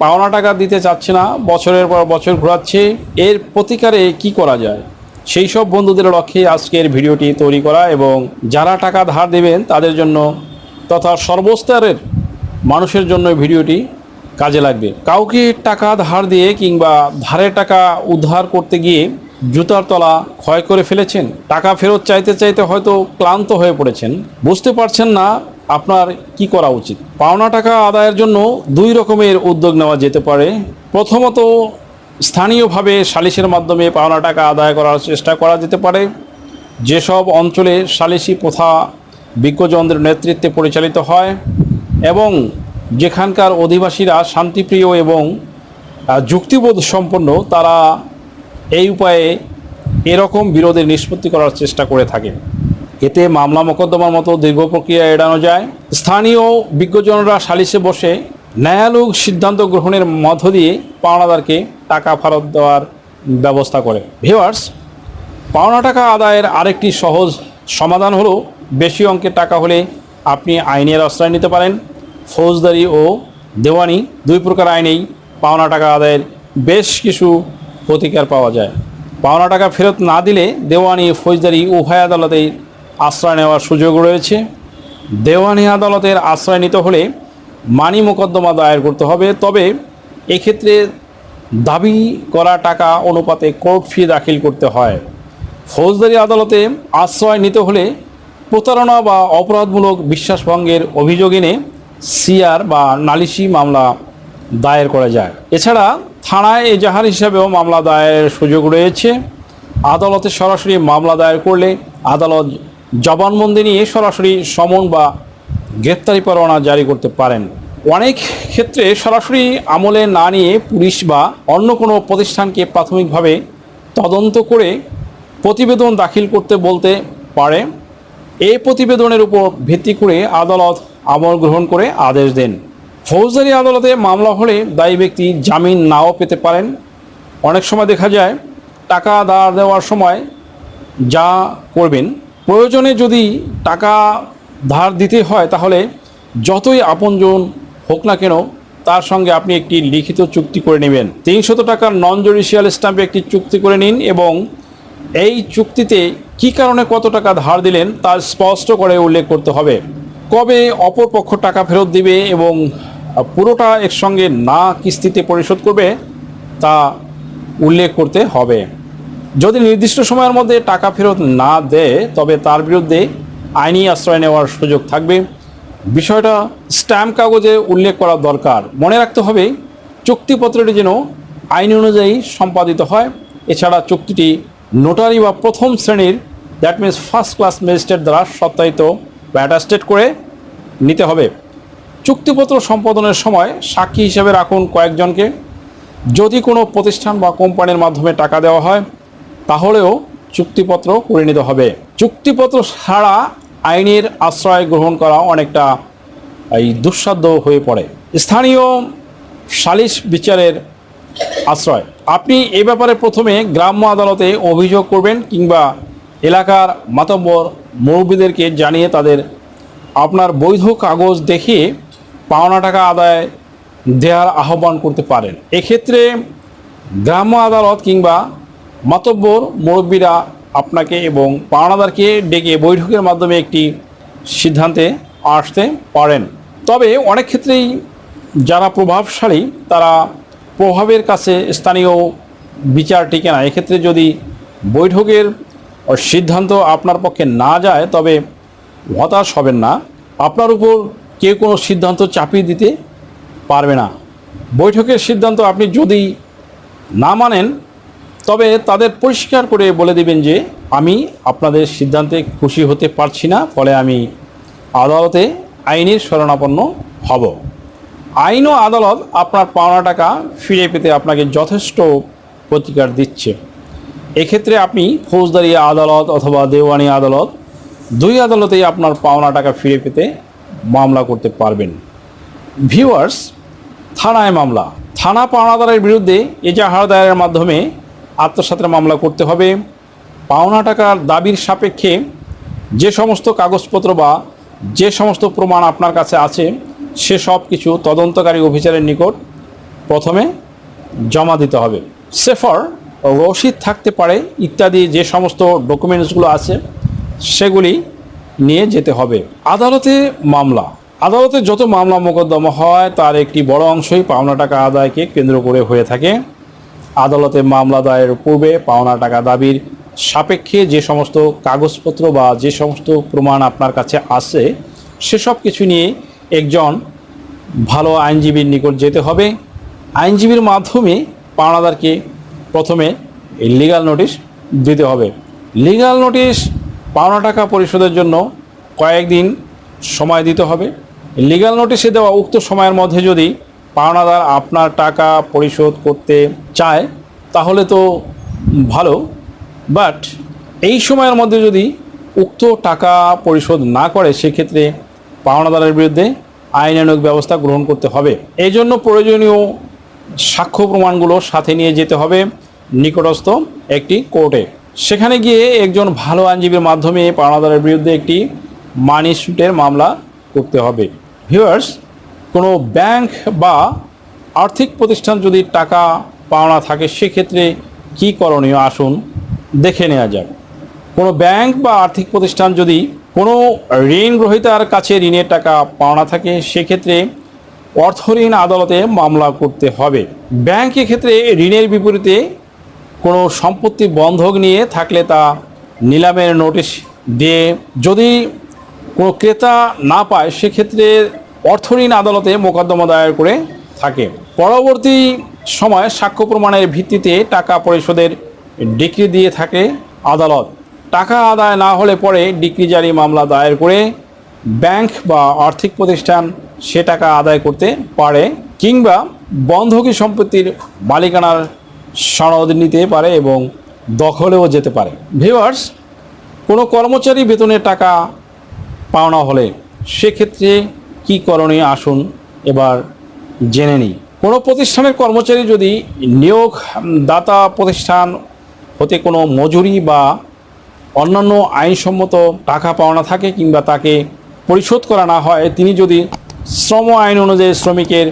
পাওনা টাকা দিতে চাচ্ছে না, বছরের পর বছর ঘোরাচ্ছে। এর প্রতিকারে কি করা যায়? সেই সব বন্ধুদের লক্ষ্যে আজকের ভিডিওটি তৈরি করা এবং যারা টাকা ধার দেবেন তাদের জন্য তথা সর্বস্তরের মানুষের জন্য ভিডিওটি কাজে লাগবে। কাউকে টাকা ধার দিয়ে কিংবা ধারে টাকা উদ্ধার করতে গিয়ে জুতার তলা ক্ষয় করে ফেলেছেন, টাকা ফেরত চাইতে চাইতে হয়তো ক্লান্ত হয়ে পড়েছেন, বুঝতে পারছেন না আপনার কি করা উচিত? পাওনা টাকা আদায়ের জন্য দুই রকমের উদ্যোগ নেওয়া যেতে পারে। প্রথমত, স্থানীয়ভাবে সালিশের মাধ্যমে পাওনা টাকা আদায় করার চেষ্টা করা যেতে পারে। যেসব অঞ্চলে সালিসি প্রথা বিজ্ঞজনদের নেতৃত্বে পরিচালিত হয় এবং যেখানকার অধিবাসীরা শান্তিপ্রিয় এবং যুক্তিবোধ সম্পন্ন, তারা এই উপায়ে এরকম বিরোধের নিষ্পত্তি করার চেষ্টা করে থাকে এতে মামলা মোকদ্দমার মতো দীর্ঘ প্রক্রিয়া এড়ানো যায়। স্থানীয় বিজ্ঞজনরা সালিশে বসে ন্যায়ালোক সিদ্ধান্ত গ্রহণের মধ্য দিয়ে পাওনাদারকে টাকা ফেরত দেওয়ার ব্যবস্থা করে। ভিওয়ার্স পাওনা টাকা আদায়ের আরেকটি সহজ সমাধান হলো বেশি অঙ্কের টাকা হলে আপনি আইনের আশ্রয় নিতে পারেন। ফৌজদারি ও দেওয়ানি দুই প্রকার আইনেই পাওনা টাকা আদায়ের বেশ কিছু প্রতিকার পাওয়া যায়। পাওনা টাকা ফেরত না দিলে দেওয়ানি, ফৌজদারি উভয় আদালতেই আশ্রয় নেওয়ার সুযোগ রয়েছে। দেওয়ানি আদালতের আশ্রয় নিতে হলে মানি মোকদ্দমা দায়ের করতে হবে। তবে এক্ষেত্রে দাবি করা টাকা অনুপাতে কোর্ট ফি দাখিল করতে হয়। ফৌজদারি আদালতে আশ্রয় নিতে হলে প্রতারণা বা অপরাধমূলক বিশ্বাসভঙ্গের অভিযোগ এনে সিআর বা নালিশি মামলা দায়ের করা যায়। এছাড়া থানায় এজাহার হিসাবেও মামলা দায়েরের সুযোগ রয়েছে। আদালতে সরাসরি মামলা দায়ের করলে আদালত জবানবন্দি নিয়ে সরাসরি সমন বা গ্রেপ্তারি পরোয়ানা জারি করতে পারেন। অনেক ক্ষেত্রে সরাসরি আমলে না নিয়ে পুলিশ বা অন্য কোনো প্রতিষ্ঠানকে প্রাথমিকভাবে তদন্ত করে প্রতিবেদন দাখিল করতে বলতে পারে। এই প্রতিবেদনের উপর ভিত্তি করে আদালত আমল গ্রহণ করে আদেশ দেন। ফৌজদারি আদালতে মামলা হলে দায়ী ব্যক্তি জামিন নাও পেতে পারেন। অনেক সময় দেখা যায়, টাকা ধার দেওয়ার সময় যা করবেন প্রয়োজনে যদি টাকা ধার দিতে হয়, তাহলে যতই আপনজন হোক না কেন তার সঙ্গে আপনি একটি লিখিত চুক্তি করে নেবেন। তিনশত টাকার নন জুডিশিয়াল স্ট্যাম্পে একটি চুক্তি করে নিন এবং এই চুক্তিতে কি কারণে কত টাকা ধার দিলেন তা স্পষ্ট করে উল্লেখ করতে হবে। কবে অপর পক্ষ টাকা ফেরত দিবে এবং পুরোটা একসঙ্গে না কিস্তিতে পরিশোধ করবে তা উল্লেখ করতে হবে। যদি নির্দিষ্ট সময়ের মধ্যে টাকা ফেরত না দেয়, তবে তার বিরুদ্ধে আইনি আশ্রয় নেওয়ার সুযোগ থাকবে। বিষয়টা স্ট্যাম্প কাগজে উল্লেখ করা দরকার। মনে রাখতে হবে, চুক্তিপত্রটি যেন আইন অনুযায়ী সম্পাদিত হয়। এছাড়া চুক্তিটি নোটারি বা প্রথম শ্রেণির that means first class magistrate দ্বারা সত্যায়িত বা অ্যাটাস্টেড করে নিতে হবে। চুক্তিপত্র সম্পাদনের সময় সাক্ষী হিসেবে রাখুন কয়েকজনকে। যদি কোনো প্রতিষ্ঠান বা কোম্পানির মাধ্যমে টাকা দেওয়া হয় তাহলেও চুক্তিপত্র করে নিতে হবে। চুক্তিপত্র ছাড়া আইনের আশ্রয় গ্রহণ করা অনেকটা, এই, দুঃসাধ্য হয়ে পড়ে। স্থানীয় সালিশ বিচারের আশ্রয়। আপনি এ ব্যাপারে প্রথমে গ্রাম্য আদালতে অভিযোগ করবেন কিংবা এলাকার মাতব্বর মুরব্বীদেরকে জানিয়ে তাদের আপনার বৈধ কাগজ দেখে পাওনা টাকা আদায় দেওয়ার আহ্বান করতে পারেন। এক্ষেত্রে গ্রাম্য আদালত কিংবা মাতব্বর মুরব্বীরা আপনাকে এবং পাওনাদারকে ডেকে বৈঠকের মাধ্যমে একটি সিদ্ধান্তে আসতে পারেন। তবে অনেক ক্ষেত্রেই যারা প্রভাবশালী, তারা প্রভাবের কাছে স্থানীয় বিচার টিকে না। এক্ষেত্রে যদি বৈঠকের সিদ্ধান্ত আপনার পক্ষে না যায়, তবে হতাশ হবেন না। আপনার উপর কেউ কোনো সিদ্ধান্ত চাপিয়ে দিতে পারবে না। বৈঠকের সিদ্ধান্ত আপনি যদি না মানেন তবে তাদের পরিষ্কার করে বলে দিবেন যে, আমি আপনাদের সিদ্ধান্তে খুশি হতে পারছি না, ফলে আমি আদালতে আইনের শরণাপন্ন হব। আইন ও আদালত আপনার পাওনা টাকা ফিরে পেতে আপনাকে যথেষ্ট প্রতিকার দিচ্ছে। এক্ষেত্রে আপনি ফৌজদারি আদালত অথবা দেওয়ানি আদালত দুই আদালতেই আপনার পাওনা টাকা ফিরে পেতে মামলা করতে পারবেন। ভিউয়ার্স, থানায় মামলা। থানা পাওনাদারের বিরুদ্ধে এজাহার দায়েরের মাধ্যমে আত্মসাতের মামলা করতে হবে। পাওনা টাকার দাবির সাপেক্ষে যে সমস্ত কাগজপত্র বা যে সমস্ত প্রমাণ আপনার কাছে আছে, সে সব কিছু তদন্তকারী অফিসারের নিকট প্রথমে জমা দিতে হবে। সেফর রসিদ থাকতে পারে, ইত্যাদি যে সমস্ত ডকুমেন্টসগুলো আছে, সেগুলি নিয়ে যেতে হবে। আদালতে মামলা। আদালতে যত মামলা মোকদ্দমা হয়, তার একটি বড় অংশই পাওনা টাকা আদায়কে কেন্দ্র করে হয়ে থাকে। আদালতে মামলা দায়ের পূর্বে পাওনা টাকা দাবির সাপেক্ষে যে সমস্ত কাগজপত্র বা যে সমস্ত প্রমাণ আপনার কাছে আসে সেসব কিছু নিয়ে একজন ভালো আইনজীবীর নিকট যেতে হবে। আইনজীবীর মাধ্যমে পাওনাদারকে প্রথমে লিগাল নোটিশ দিতে হবে। লিগাল নোটিশ পাওনা টাকা পরিশোধের জন্য কয়েকদিন সময় দিতে হবে। লিগাল নোটিশে দেওয়া উক্ত সময়ের মধ্যে যদি পাওনাদার আপনার টাকা পরিশোধ করতে চায়, তাহলে তো ভালো। বাট এই সময়ের মধ্যে যদি উক্ত টাকা পরিশোধ না করে, সেক্ষেত্রে পাওনাদারের বিরুদ্ধে আইনানুগ ব্যবস্থা গ্রহণ করতে হবে। এই জন্য প্রয়োজনীয় সাক্ষ্য প্রমাণগুলো সাথে নিয়ে যেতে হবে নিকটস্থ একটি কোর্টে। সেখানে গিয়ে একজন ভালো আইনজীবীর মাধ্যমে পাওনাদারের বিরুদ্ধে একটি মানি সুটের মামলা করতে হবে। ভিউয়ার্স কোনো ব্যাংক বা আর্থিক প্রতিষ্ঠান যদি টাকা পাওনা থাকে, সেক্ষেত্রে কী করণীয়? আসুন দেখে নেওয়া যাক। কোনো ব্যাংক বা আর্থিক প্রতিষ্ঠান যদি কোনো ঋণ গ্রহীতার কাছে ঋণের টাকা পাওনা থাকে, সেক্ষেত্রে অর্থ ঋণ আদালতে মামলা করতে হবে। ব্যাংক ক্ষেত্রে ঋণের বিপরীতে কোনো সম্পত্তি বন্ধক নিয়ে থাকলে তা নিলামের নোটিশ দিয়ে যদি কোনো ক্রেতা না পায়, সেক্ষেত্রে অর্থ ঋণ আদালতে মোকদ্দমা দায়ের করে থাকে। পরবর্তী সময় সাক্ষ্য প্রমাণের ভিত্তিতে টাকা পরিশোধের ডিক্রি দিয়ে থাকে আদালত। টাকা আদায় না হলে পরে ডিক্রি জারি মামলা দায়ের করে ব্যাংক বা আর্থিক প্রতিষ্ঠান সে টাকা আদায় করতে পারে কিংবা বন্ধকি সম্পত্তির মালিকানার সনদ নিতে পারে এবং দখলেও যেতে পারে। ভিউয়ার্স, কোনো কর্মচারী বেতনের টাকা পাওনা হলে সেক্ষেত্রে কী করণীয় আসুন এবার জেনে নিই। কোনো প্রতিষ্ঠানের কর্মচারী যদি নিয়োগ দাতা প্রতিষ্ঠান হতে কোনো মজুরি বা অন্যান্য আইনসম্মত টাকা পাওনা থাকে কিংবা তাকে পরিশোধ করা না হয়, তিনি যদি শ্রম আইন অনুযায়ী শ্রমিকের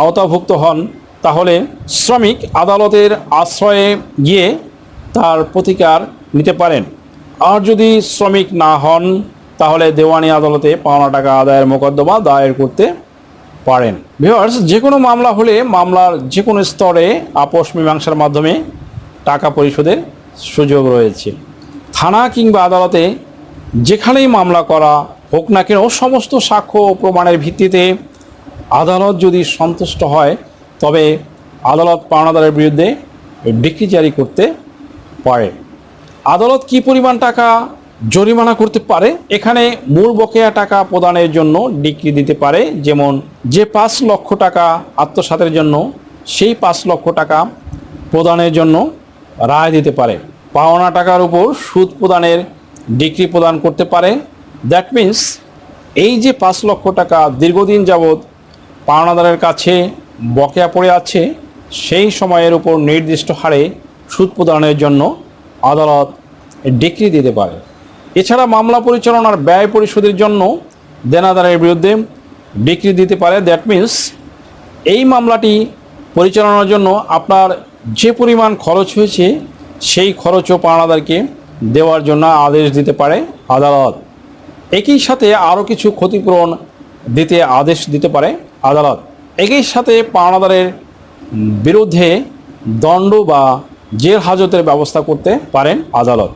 আওতাভুক্ত হন, তাহলে শ্রমিক আদালতের আশ্রয়ে গিয়ে তার প্রতিকার নিতে পারেন। আর যদি শ্রমিক না হন তাহলে দেওয়ানি আদালতে পাওনা টাকা আদায়ের মোকদ্দমা দায়ের করতে পারেন। ভিউয়ার্স যে কোনো মামলা হলে মামলার যে কোনো স্তরে আপোষ মীমাংসার মাধ্যমে টাকা পরিশোধের সুযোগ রয়েছে। থানা কিংবা আদালতে যেখানেই মামলা করা হোক না কেন, সমস্ত সাক্ষ্য প্রমাণের ভিত্তিতে আদালত যদি সন্তুষ্ট হয়, তবে আদালত পাওনাদারের বিরুদ্ধে ডিক্রি জারি করতে পারে। আদালত কি পরিমাণ টাকা জরিমানা করতে পারে, এখানে মূল বকেয়া টাকা প্রদানের জন্য ডিক্রি দিতে পারে, যেমন যে পাঁচ লক্ষ টাকা আত্মসাতের জন্য, সেই পাঁচ লক্ষ টাকা প্রদানের জন্য রায় দিতে পারে। পাওনা টাকার উপর সুদ প্রদানের ডিক্রি প্রদান করতে পারে। দ্যাট মিন্স এই যে পাঁচ লক্ষ টাকা দীর্ঘদিন যাবৎ পাওনাদারের কাছে বকেয়া পড়ে আছে, সেই সময়ের উপর নির্দিষ্ট হারে সুদ প্রদানের জন্য আদালত ডিক্রি দিতে পারে। এছাড়া মামলা পরিচালনার ব্যয় পরিশোধের জন্য দেনাদারের বিরুদ্ধে ডিক্রি দিতে পারে। দ্যাট মিন্স এই মামলাটি পরিচালনার জন্য আপনার যে পরিমাণ খরচ হয়েছে, সেই খরচও পাওনাদারকে দেওয়ার জন্য আদেশ দিতে পারে আদালত। একই সাথে আরও কিছু ক্ষতিপূরণ দিতে আদেশ দিতে পারে আদালত। একই সাথে পাওনাদারের বিরুদ্ধে দণ্ড বা জেল হাজতের ব্যবস্থা করতে পারেন আদালত।